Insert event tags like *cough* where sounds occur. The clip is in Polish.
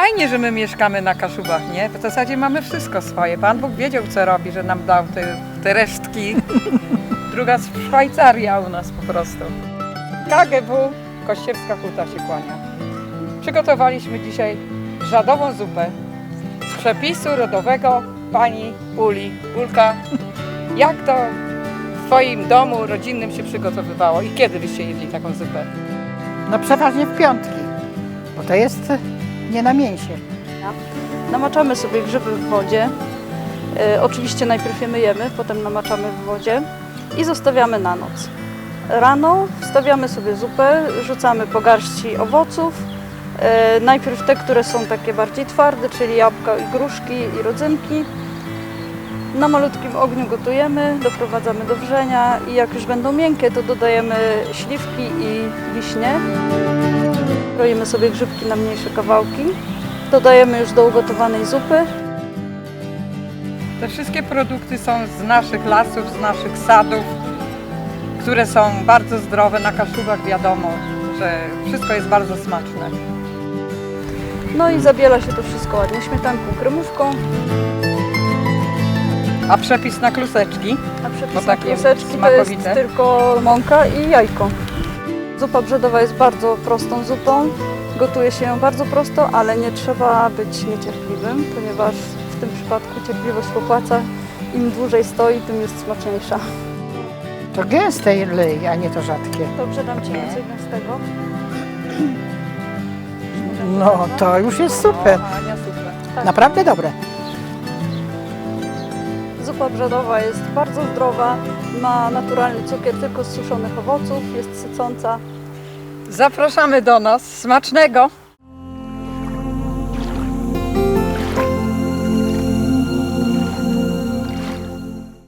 Fajnie, że my mieszkamy na Kaszubach, nie? W zasadzie mamy wszystko swoje. Pan Bóg wiedział, co robi, że nam dał te, te resztki. *laughs* Druga Szwajcaria u nas po prostu. KGW Kościerska Huta się kłania. Przygotowaliśmy dzisiaj żadową zupę z przepisu rodowego pani Uli. Ulka, jak to w Twoim domu rodzinnym się przygotowywało i kiedy byście jedli taką zupę? No przeważnie w piątki, bo to jest nie na mięsie. Namaczamy sobie grzyby w wodzie. E, oczywiście najpierw je myjemy, potem namaczamy w wodzie i zostawiamy na noc. Rano wstawiamy sobie zupę, rzucamy po garści owoców. E, najpierw te, które są takie bardziej twarde, czyli jabłka i gruszki i rodzynki. Na malutkim ogniu gotujemy, doprowadzamy do wrzenia i jak już będą miękkie, to dodajemy śliwki i wiśnie. Kroimy sobie grzybki na mniejsze kawałki. Dodajemy już do ugotowanej zupy. Te wszystkie produkty są z naszych lasów, z naszych sadów, które są bardzo zdrowe. Na Kaszubach wiadomo, że wszystko jest bardzo smaczne. No i zabiela się to wszystko ładnie śmietanką, kremówką, A przepis na kluseczki? a przepis na kluseczki to jest tylko mąka i jajko. Zupa brzodowa jest bardzo prostą zupą. Gotuje się ją bardzo prosto, ale nie trzeba być niecierpliwym, ponieważ w tym przypadku cierpliwość popłaca. Im dłużej stoi, tym jest smaczniejsza. To gęste lej, a nie to rzadkie. Dobrze, dam Ci więcej gęstego. No to już jest super. Super. Naprawdę dobre. Zupa jest bardzo zdrowa, ma naturalny cukier tylko z suszonych owoców, jest sycąca. Zapraszamy do nas. Smacznego!